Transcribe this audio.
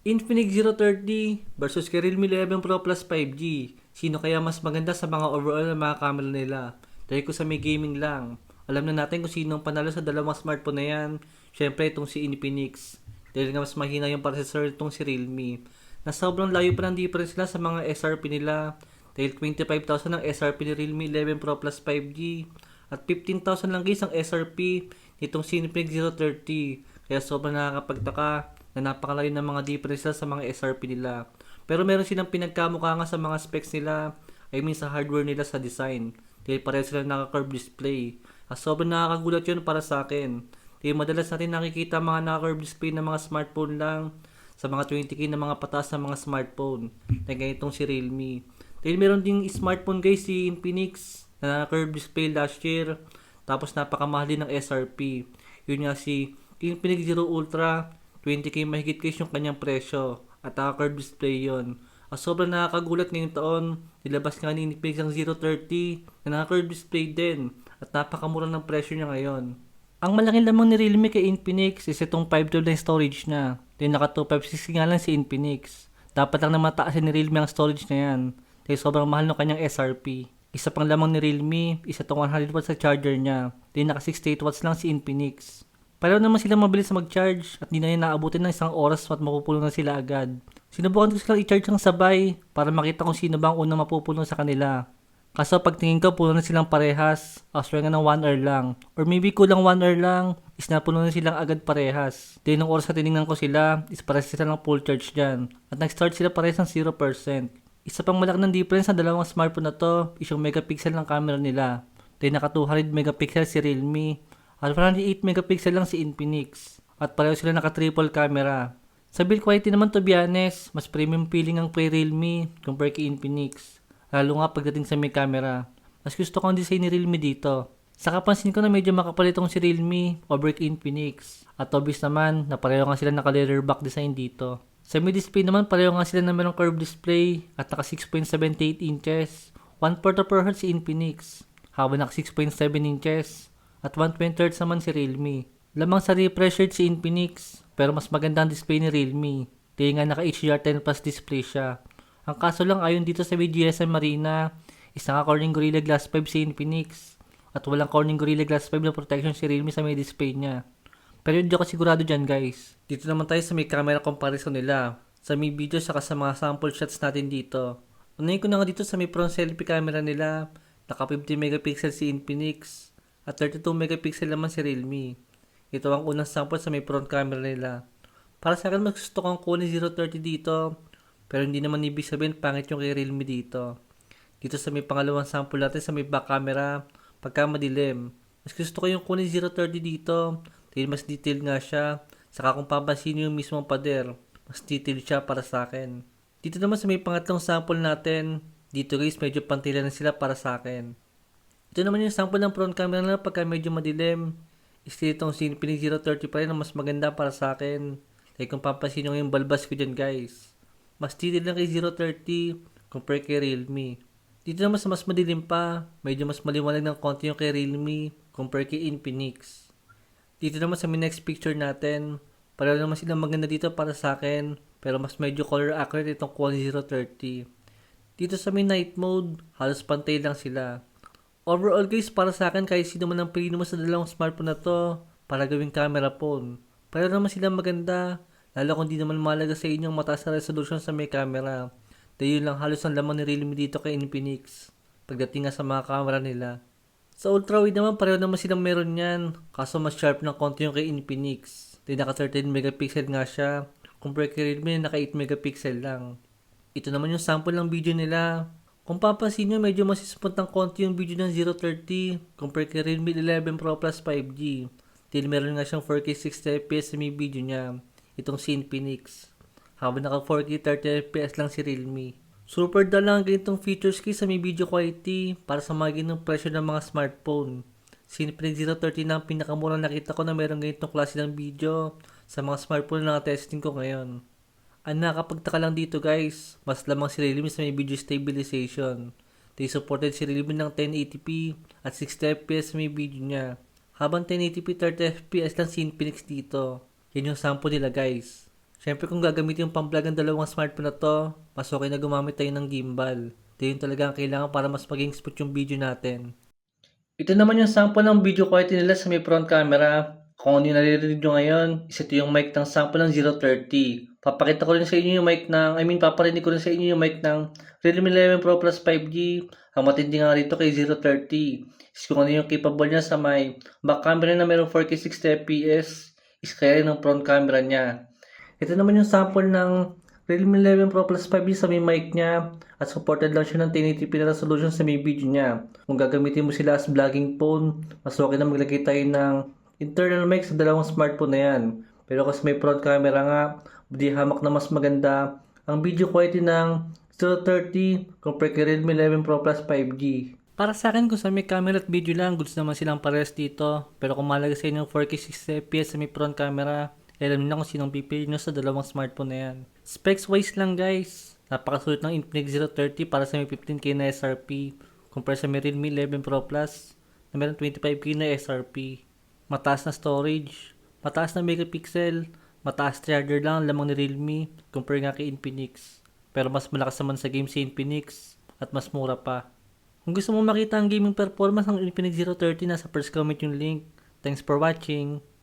Infinix 030 versus Realme 11 Pro Plus 5G. Sino kaya mas maganda sa mga overall na mga camera nila? Dahil ko sa may gaming lang. Alam na natin kung sino ang panalo sa dalawang smartphone na yan. Siyempre itong si Infinix. Dahil nga mas mahina yung processor itong si Realme. Na sobrang layo pa ng difference nila sa mga SRP nila. Dahil 25,000 ang SRP ni Realme 11 Pro Plus 5G. At 15,000 lang guys ang SRP nitong Infinix 030. Kaya sobrang nakakapagtaka na napakalayo ng mga difference sa mga SRP nila. Pero meron silang pinagkamukha nga sa mga specs nila, I mean sa hardware nila sa design. Dahil pareho sila naka-curve display. At sobrang nakakagulat yun para sa akin. Dahil madalas natin nakikita mga naka-curve display ng mga smartphone lang sa mga 20k na mga patas ng mga smartphone. Na ganitong si Realme. Dahil meron ding smartphone guys si Infinix na naka-curve display last year. Tapos napakamahal din ng SRP. Yun nga si Infinix Zero Ultra 20k mahigit guys yung kanyang presyo at naka-curve display yon. At sobrang nakakagulat ngayong taon, nilabas nga ni Infinix ang 030 na naka-curve display din at napakamura ng presyo niya ngayon. Ang malaking lamang ni Realme kay Infinix is itong 512 storage na. Then naka 256 nga lang si Infinix. Dapat lang na mataasin ni Realme ang storage na yan. Dahil sobrang mahal ng kanyang SRP. Isa pang lamang ni Realme, isa itong 100 watts sa charger niya. Then naka 68 watts lang si Infinix. Pareho naman sila mabilis mag-charge at di na yun naabutin ng isang oras at mapupuno na sila agad. Sinubukan ko silang i-charge ng sabay para makita kung sino ba ang unang mapupuno sa kanila. Kaso pag tingin ko puno na silang parehas, after nga ng 1 hour lang. Or maybe kulang 1 hour lang, is napuno na silang agad parehas. Then nung oras na tinignan ko sila, is parehas sila ng full charge dyan. At nag-start sila parehas ng 0%. Isa pang malaki ng difference sa dalawang smartphone na to is yung megapixel ng camera nila. Then naka 200 megapixel si Realme at 108 megapixel lang si Infinix. At pareho sila naka triple camera. Sa build quality naman to be honest, mas premium feeling ang kay Realme compare kay Infinix. Lalo nga pagdating sa may camera. Mas gusto ko ang design ni Realme dito. Sa kapansin ko na medyo makapal itong si Realme over kay Infinix. At obvious naman na pareho nga sila naka leather back design dito. Sa mid display naman pareho nga sila na merong curved display at naka 6.78 inches. 1 quarter per hertz si Infinix. Habang naka 6.7 inches at 120 Hz naman si Realme. Lamang sa refresh rate si Infinix, pero mas maganda ang display ni Realme. Dahil nga naka HDR10 Plus display siya. Ang kaso lang ayon dito sa BGSM Marina, is naka Corning Gorilla Glass 5 si Infinix. At walang Corning Gorilla Glass 5 na protection si Realme sa may display niya. Pero hindi ako sigurado dyan guys. Dito naman tayo sa may camera comparison nila. Sa may video saka sa mga sample shots natin dito. Unahin ko na nga dito sa may front selfie camera nila. Naka 50 megapixel si Infinix at 32 megapixel naman si Realme. Ito ang unang sample sa may front camera nila. Para sa akin, mas gusto kong kunin 030 dito, pero hindi naman ibig sabihin pangit yung kay Realme dito. Dito sa may pangalawang sample natin sa may back camera, pagka madilim. Mas gusto ko yung kunin 030 dito, dahil mas detailed nga siya. Saka kung papansin yung mismong pader, mas detailed siya para sa akin. Dito naman sa may pangatlong sample natin, dito guys medyo pantila na sila para sa akin. Ito naman yung sample ng front camera na pagka medyo madilim. Still itong Infinix 030 pa rin ang mas maganda para sa akin. Like kung papansin nyo yung balbas ko dyan guys. Mas detail lang kay 030 compare kay Realme. Dito naman sa mas madilim pa, medyo mas maliwanag ng konti yung kay Realme compare kay Infinix. Dito naman sa next picture natin, pareho naman silang maganda dito para sa akin, pero mas medyo color accurate itong Quality 030. Dito sa may night mode, halos pantay lang sila. Overall guys, para sa akin, kahit sino man ang pili mo sa dalawang smartphone na to, para gawing camera phone. Pero naman sila maganda, lalo kung di naman malaga sa inyong mataas na resolution sa may camera. Dahil lang halos ang lamang ni Realme dito kay Infinix, pagdating nga sa mga camera nila. Sa ultra wide naman, pareho naman silang meron yan, kaso mas sharp ng konti yung kay Infinix. Dahil naka 13 megapixel nga siya, compare kay Realme naka 8 megapixel lang. Ito naman yung sample ng video nila, kung papansin nyo, medyo masispot ng konti yung video ng 030 compare kay Realme 11 Pro Plus 5G. Dahil meron nga siyang 4K 60 FPS sa may video niya, itong si Infinix. Habang naka 4K 30 FPS lang si Realme. Super dull lang ang ganitong features kay sa may video quality para sa mga ganitong presyo ng mga smartphone. Si Infinix 030 na ang pinakamurang nakita ko na meron ganitong klase ng video sa mga smartphone na testing ko ngayon. Ang nakapagtaka lang dito guys, mas lamang si Realme sa may video stabilization. They supported si Realme ng 1080p at 60 fps sa may video niya. Habang 1080p 30 fps lang si Infinix dito. Yan yung sample nila guys. Siyempre kung gagamitin yung pang-vlog ang dalawang smartphone na to, mas okay na gumamit tayo ng gimbal. Ito yung talaga ang kailangan para mas maging smooth yung video natin. Ito naman yung sample ng video quality nila sa may front camera. Kung ano yung naririnig nyo ngayon, is ito yung mic ng sample ng 030. Papakita ko rin sa inyo yung mic ng, I mean, paparinig ko rin sa inyo yung mic ng Realme 11 Pro Plus 5G. Ang matindi nga rito kay 030 is kung ano yung capable niya sa may back camera na mayroong 4K 60 fps is kaya rin ng front camera niya. Ito naman yung sample ng Realme 11 Pro Plus 5G sa may mic niya at supported lang siya ng 1080p na resolution sa may video niya. Kung gagamitin mo sila as vlogging phone, mas okay na maglagay tayo ng internal mic sa dalawang smartphone na yan. Pero kasi may front camera nga, di hamak na mas maganda ang video quality ng 030 compare kay Realme 11 Pro Plus 5G. Para sa akin, kung sa may camera at video lang, goods naman silang pares dito. Pero kung malaga sa inyo 4K 60 fps sa may front camera, alam niyo na kung sinong pipili nyo sa dalawang smartphone na yan. Specs wise lang guys, napakasulit ng Infinix 030 para sa may 15K na SRP compare sa may Realme 11 Pro Plus na meron 25K na SRP. Mataas na storage, mataas na megapixel, mataas charger lang ang lamang ni Realme compare nga kay Infinix. Pero mas malakas naman sa game si Infinix at mas mura pa. Kung gusto mo makita ang gaming performance ng Infinix 030, nasa first comment yung link. Thanks for watching.